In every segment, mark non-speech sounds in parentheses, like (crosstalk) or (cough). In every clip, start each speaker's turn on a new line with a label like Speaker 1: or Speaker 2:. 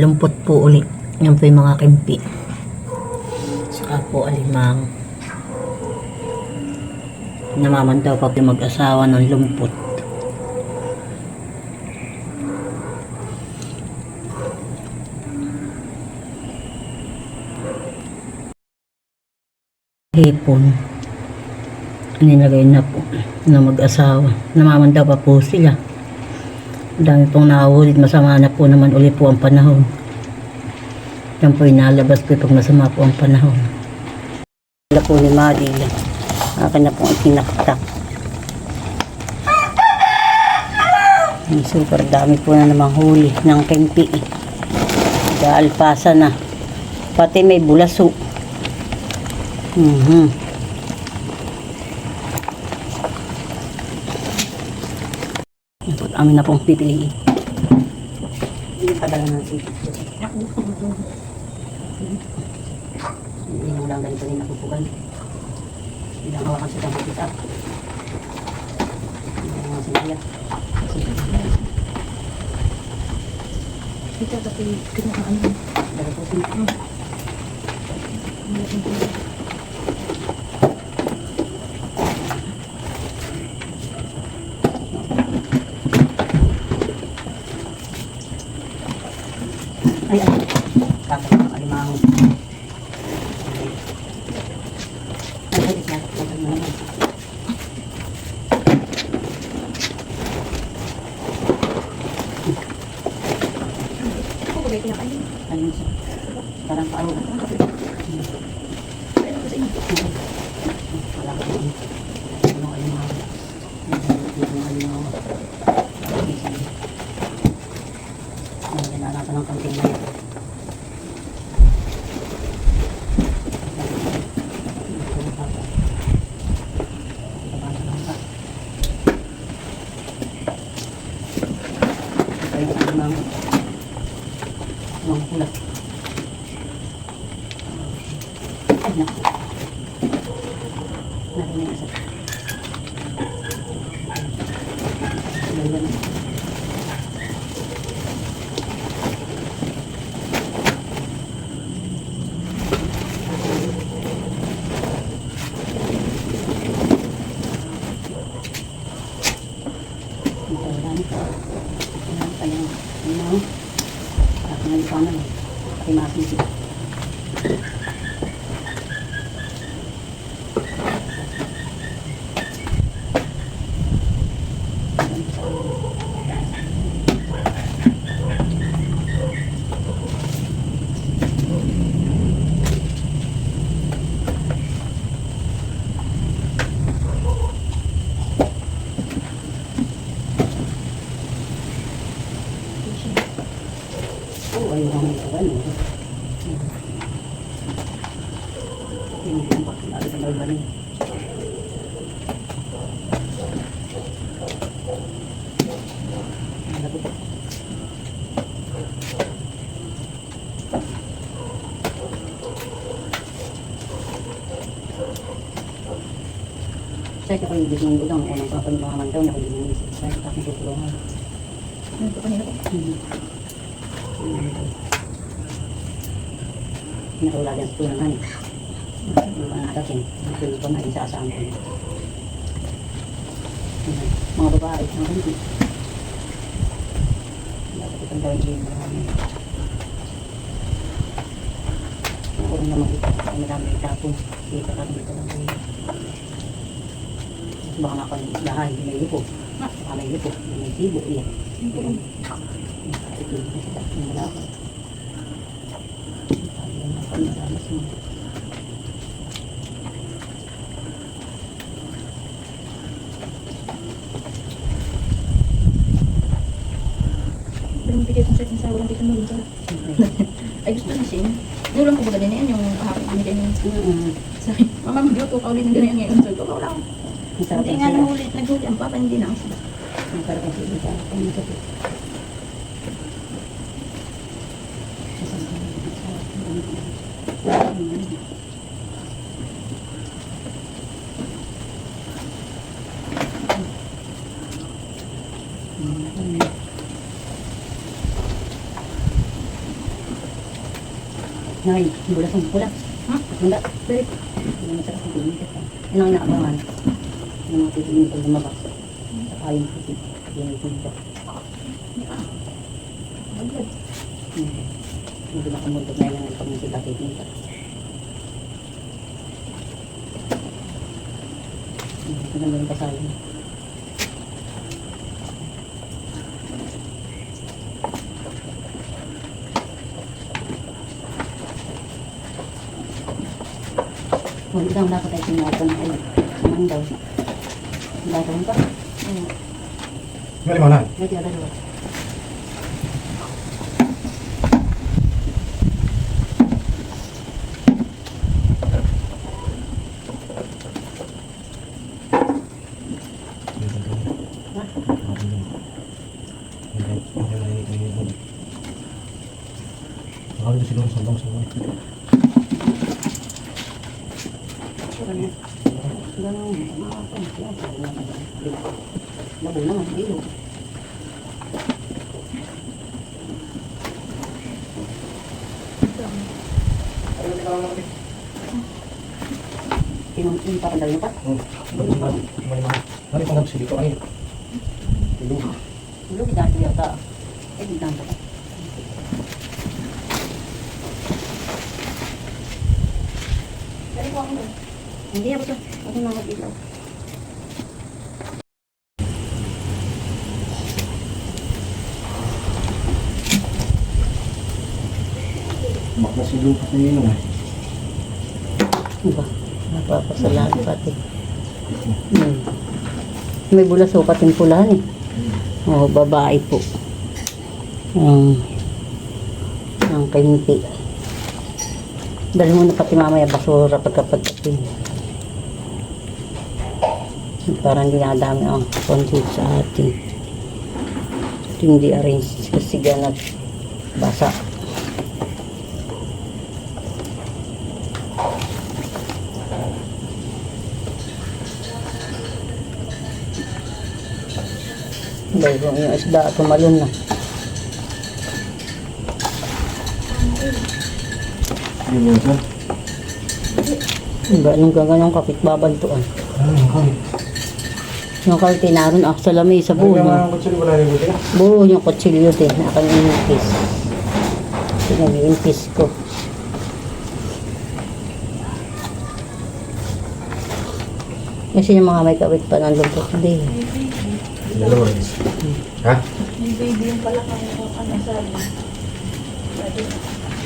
Speaker 1: lumpot po ulit. Yan po yung mga kimpi. Saka po alimang. Namamandaw pa po yung mag-asawa ng lumpot. Hipon. Nilagay na po na mag-asawa. Namamandaw pa po sila. Dami pong nahulit. Masama na po naman ulit po ang panahon. Yan po inalabas ko pag masama po ang panahon. Wala po ni Maddie. Akin na po ang tinaktak. Super dami po na namang huli ng kempi. Gaalpasa na. Pati may bulaso. Mhm. Pag amin na pong pipiliin. Hindi pa dala ng sipit. Hindi mo lang ganito rin napupugan. Hindi lang hawakan sa tamang kita. Hindi lang mga sinaya.
Speaker 2: Ito tapi kinaan mo.
Speaker 1: Dala po sila. Ay, ay. Kakay ng alimango. Ay, ay, ay. Kakay na naman.
Speaker 2: Ako ba kayo kinakain?
Speaker 1: Ayun siya. Parang paano.
Speaker 2: Ano ko sa inyo?
Speaker 1: Wala ko yun. Ano alimango. Ano alimango. Ay, nalalapan ng kaunting na yan. Ay, alimango. Ang kulat. Ay, naku. Narinig isa. Ganda na. Ito, wala na. Wala pa yung ano. At ngayon pa naman. Kang ito. Ano? Hindi ko pa kinalo sa malbani. Malapit. Sa ito ko yung gusto ng udang, unang kapag daw na kung hindi Sa ito akong tutulungan.
Speaker 2: Ano ito kanina ko?
Speaker 1: Nakawala din sa tulungan. Yung mga atas yun, yung tulungan ko na din sa asaan ko. Mga babae, mga hindi. Dapat itong gawin din. Ako rin naman ito. Ang marami itapon. Dito ka dito lang. Baka nga kung bahay, hindi may lipo. Baka may lipo, hindi may tibo. Iyan. Ito.
Speaker 2: Ay gusto na siya. Doon lang ko ba ganyan yung kahapon binigay niya
Speaker 1: Mm.
Speaker 2: sa akin. Mama, magluto ka ulit ng ganyan ngayon. Sabi ko, wala
Speaker 1: sarap
Speaker 2: Hindi nga nahulit, naghuli ang papa, hindi na ako.
Speaker 1: Ang sarap ang sila. Ang Ngayon, bulas ang pula.
Speaker 2: Ha?
Speaker 1: Handa. Balik. Hindi masarap ang tinig. Yan ang inaabangan. Yung mga titigin pag lumabas. Saka yung puti. Yan punta. Hmm. Hindi na kumundog na lang pag hindi titigin. Ito na yung kasali. Huwag daw dapat ay sinapa na ulit. Naman daw. Gagawin pa. Oo.
Speaker 3: Mali mo na.
Speaker 1: Dalawa.
Speaker 3: Ako dito siguro sa bangsa mo.
Speaker 1: Ganun. Ganun. Labo naman. Ilog. Pinuntin pa daw yung pat.
Speaker 3: Mali mo. Mali pang nagsi dito ay. Ilog.
Speaker 1: Ilog kita yata. Eh, di tanto ka. Hindi ako to. Ako na mag-ilaw.
Speaker 3: Bakla si Lupas na yun eh.
Speaker 1: Diba? Napapasalamat pati. Hmm. May bulas o pating pula eh. Oo, babae po. Ang ang kinti. Dali mo na pati mamaya basura pagkapagkapin. Parang dinadami ang content sa atin. At hindi arrange kasi ganat basa. Kung yung isda tumalon na. Diba, nung gaganong kapit babantuan.
Speaker 3: Ano yung kami?
Speaker 1: Yung kalti naroon ako sa lamay sa
Speaker 3: Ano
Speaker 1: buo.
Speaker 3: yung
Speaker 1: no?
Speaker 3: mga kutsili wala rin buti?
Speaker 1: Buo yung kutsilyo din. Akan inimpis. Pinag-iimpis ko. Kasi yung mga may kawit pa nandun po. Hindi.
Speaker 3: Dalawa rin. Ha?
Speaker 2: May baby yung pala kang ano sabi.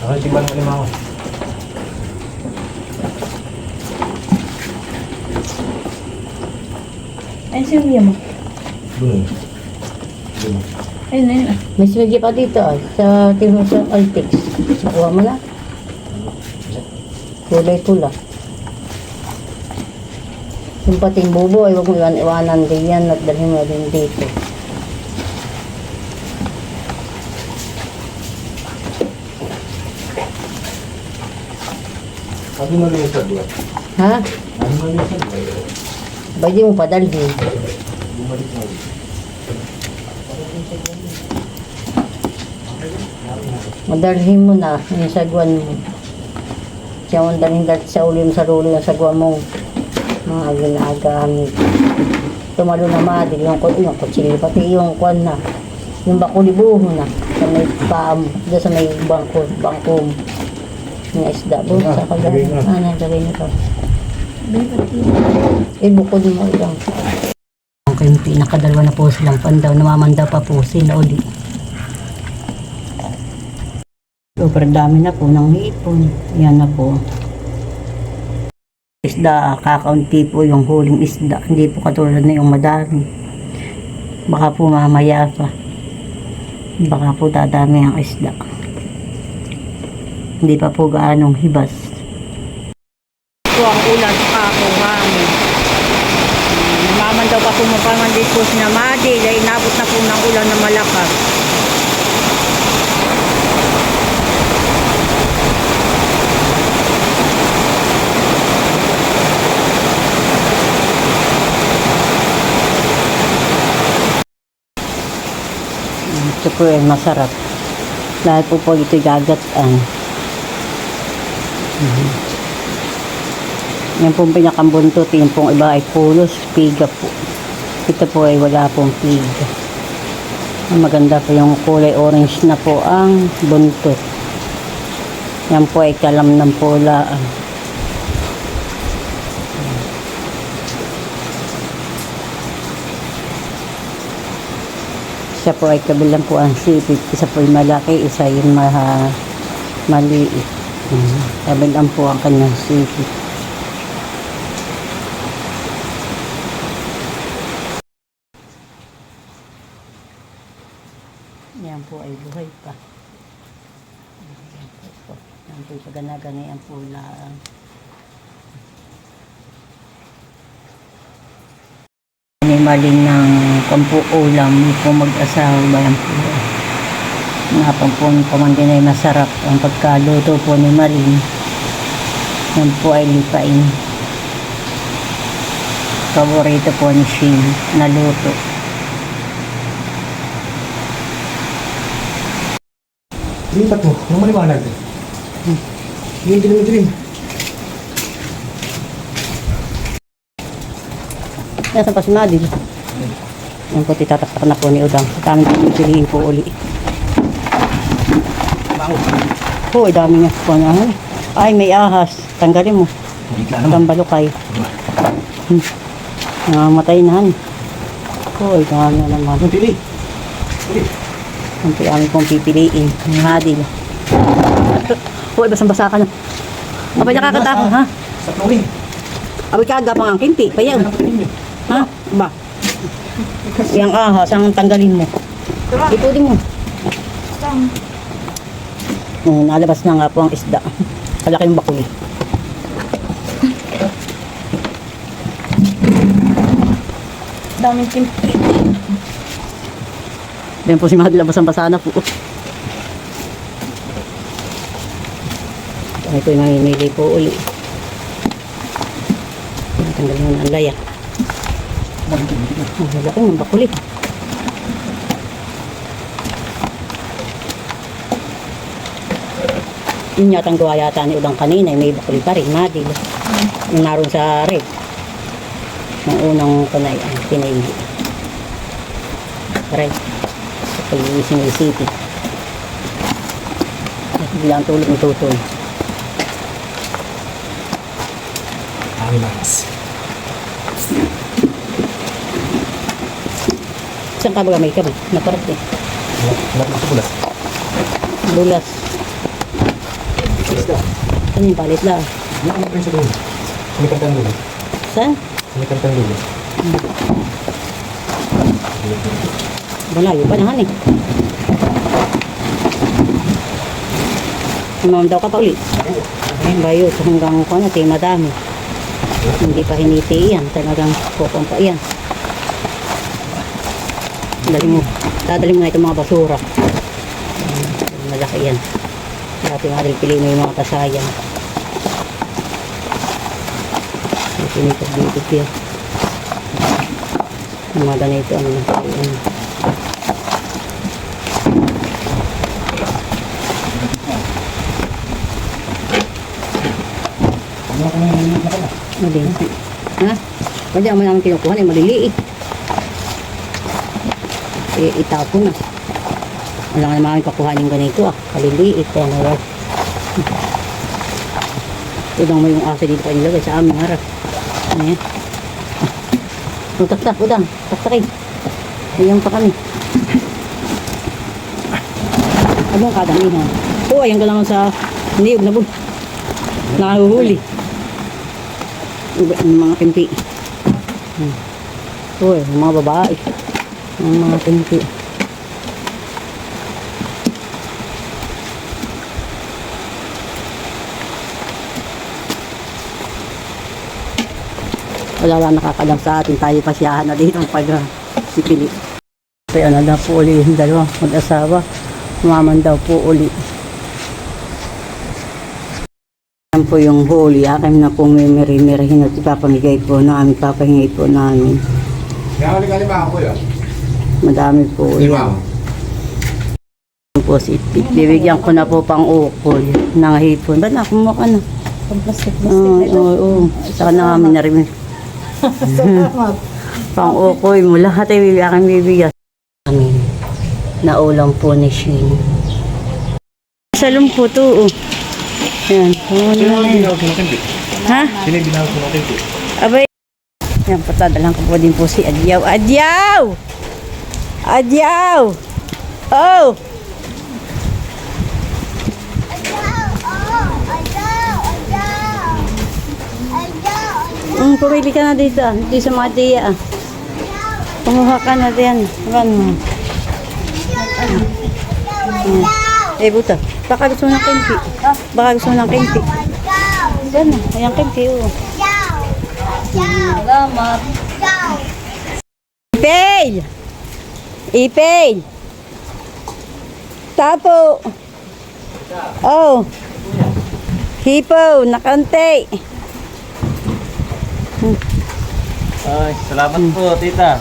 Speaker 3: Ako yung tiba ng lima ko.
Speaker 2: Ayun si Mia mo.
Speaker 3: Doon. Doon.
Speaker 2: Ayun, ayun. ah.
Speaker 1: May pa dito ah. Sa timo sa Altex. Kuha mo na. Kulay pula. Yung pating bubo ay huwag mo iwan-iwanan din yan at dalhin mo din dito.
Speaker 3: Ano na rin sadwa?
Speaker 1: Ha?
Speaker 3: Ano na rin sadwa?
Speaker 1: Ba di mo padalhin?
Speaker 3: Bumalik na.
Speaker 1: Madalhin mo na yung sagwan mo. Siya mo dalhin dati sa ulim sa rulo yung sagwan mo. Mga ginagamit. Tumalo na madil yung, yung kutsilyo pati yung kwan na. Yung bakuli buho na. Sa may paam. Doon sa may bangko. Bangko. Yung isda. Doon sa
Speaker 3: lagay
Speaker 1: kagano.
Speaker 3: na.
Speaker 1: Ano, lagay na Eh, bukod mo ilang. Ang kayong pinakadalawa na po silang pandaw. Namamanda pa po sila uli. Super dami na po ng hipon. Yan na po. Isda, kakaunti po yung huling isda. Hindi po katulad na yung madami. Baka po mamaya pa. Baka po dadami ang isda. Hindi pa po gaanong hibas. Ito ang ulan sa kakuhangin. Naman daw pa pumapaman din po si Namadi dahil inabot na po ng ulan na malakas. Ito po ay masarap. Dahil po po ito'y gagataan. Yan pong pinakambuntot, yung pong iba ay pulos, piga po. Ito po ay wala pong piga. Maganda po yung kulay orange na po ang buntot. Yan po ay kalam ng pula. Isa po ay kabilang po ang sipit. Isa po ay malaki, isa yung maha, maliit. Kabilang po ang kanyang sipit. Yan po ay buhay pa. Yan po po. Paganaganay ang pula. May maling ng kampo ulam po mag-asawa ba yan po. Nga po pamangkin ay masarap ang pagkaluto po ni Maring. Yan po ay lipain. Paborito po ni Shin na luto.
Speaker 3: Lipat mo, nung maliwanag. Hindi dilim dilim.
Speaker 1: Nasaan pa si Madil? Yan po, titataktak na po ni Udang. Dami po piliin po uli.
Speaker 3: Bango.
Speaker 1: Po, dami niya po na. Ay, may ahas. Tanggalin mo.
Speaker 3: Naman.
Speaker 1: Tambalukay. Hmm. Nangamatay na. Po, ay dami na naman.
Speaker 3: Pili? Pili.
Speaker 1: Ang piyami pong pipiliin. Ang Madil. Po, ay basang-basa ka na. Abay, nakakatakot, ha?
Speaker 3: Sa flooring.
Speaker 1: Abay, kaagapang ang kimpi. Payaw. Ha? Ba? Yang ahas, ang tanggalin mo. Ipudin mo.
Speaker 2: Tang.
Speaker 1: Oh, nalabas na nga po ang isda. Kalaki yung bakuli.
Speaker 2: Daming timpi.
Speaker 1: Yan po si Mahal labas ang basana po. Ito yung mamimili po uli. Tanggalin mo na ang laya. Ang laki ng bakuli. Yun yata ang gawa yata ni Udang kanina, may bakuli pa rin, madil. Yung naroon sa red. Ang unang kanay, ang pinaili. Red. Sa City. At bigla ang tulog ng tutoy.
Speaker 3: Mas.
Speaker 1: Saan ka ba may kami? Naparat eh.
Speaker 3: Wala sa bulas.
Speaker 1: Bulas. Ano yung palit lang?
Speaker 3: Wala ka rin sa dulo. Sumikat ang dulo.
Speaker 1: Saan?
Speaker 3: Sumikat ang dulo.
Speaker 1: Malayo pa nahan eh. Sumam daw ka pa ulit. Bayo, so hanggang ko na, tayo madami. Hindi pa hiniti yan. Talagang pa yan. Dali mo. Dadali mo na itong mga basura. Ayan, Malaki yan. Dati nga rin pili mo yung mga tasayan. Pinitag-bitag yan. Yung mga ganito, ano na yan.
Speaker 3: Ano ako na yung na pala?
Speaker 1: Mali. Ha? Pwede naman namin kinukuha na yung maliliit. Eh, itapo na. Wala nga naman kami pakuha yung ganito ah. Kaliliit. Kaya na raw. Udang mo yung aso dito pa sa aming harap. Ayan. Ang taktak, udang. Taktakin. Ayan pa kami. Anong kadamihan? Oo, ayan ka naman sa niyog na bun. Nakahuhuli. Mga pinti. Hmm. Uy, mga babae. Yung mga pinti. Wala lang nakakalam sa atin. Tayo pasyahan na dito ang pag uh, sipili. Kaya na po uli yung dalawa mag-asawa. Umaman daw po uli. Yan po yung huli. Akin na po may meri-merihin at ipapamigay po namin. Papahingay po namin.
Speaker 3: Kaya kali ba ako yun?
Speaker 1: Madami po.
Speaker 3: Lima.
Speaker 1: Yan po si Pit. Bibigyan ko na po pang ukol ng hipon. Ba't na kumuha ka na?
Speaker 2: Pang plastic,
Speaker 1: Oo, oo, oo. Saka namin na rin. (laughs)
Speaker 2: Salamat.
Speaker 1: Pang ukoy mo, lahat ay aking bibigyan. Amin. Naulang po ni Shin. Salong po to, oh. Yan. Oo,
Speaker 3: Sino binawag mo natin?
Speaker 1: Ha?
Speaker 3: Sino yung binawag mo natin?
Speaker 1: Abay. Yan, patadalan ko po din po si Adyaw. Adyaw! Adyaw! Oh! Mm, pumili ka na dito. ah. Dito sa mga tiya. ah. Kumuha ka na din. Ano? Mm. Eh, buta. Baka gusto mo ng kimpi. Baka gusto mo ng kimpi. Yan na. Ayan kimpi. Oh.
Speaker 2: Salamat.
Speaker 1: Ipay! Ipay! Tapo! Oh! Hipo! Nakante!
Speaker 3: Ay, salamat po, tita.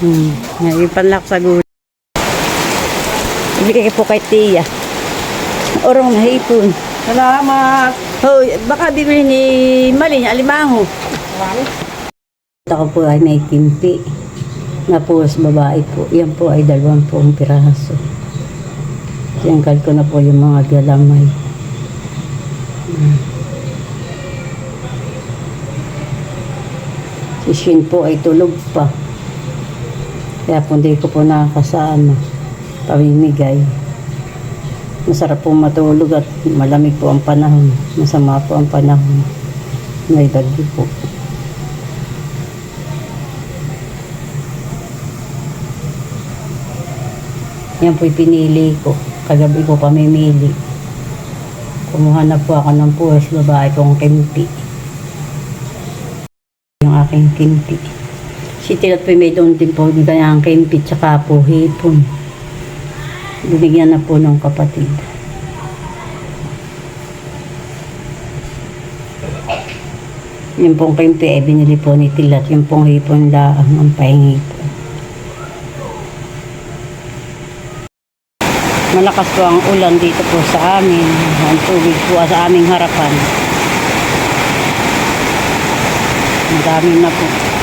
Speaker 1: Hmm. Ngayon panlak sa gulo. Ibigay po kay Tia. Orong na hipon.
Speaker 3: Salamat!
Speaker 1: Oh, baka bibili ni Malin, alimango. Ito ko po ay may kimpi na po sa babae po. Yan po ay dalawang pong piraso. Tiyangkal ko na po yung mga galamay. Si Shin po ay tulog pa. Kaya po hindi ko po nakakasama. Pamimigay. Masarap po matulog at malamig po ang panahon. Masama po ang panahon. May bagyo po. Yan po'y pinili ko. Kagabi ko pamimili. Kumuha na po ako ng puwas babae kong kimpi. Yung aking kimpi. Si Tilat po'y may doon din po ng kanyang kimpi tsaka po hipon. Binigyan na po ng kapatid. Yung pong kimpi ay binili po ni Tilat. Yung pong hipon laang ang pahingi po. Malakas po ang ulan dito po sa amin. Ang tubig po sa aming harapan. Ang dami na po.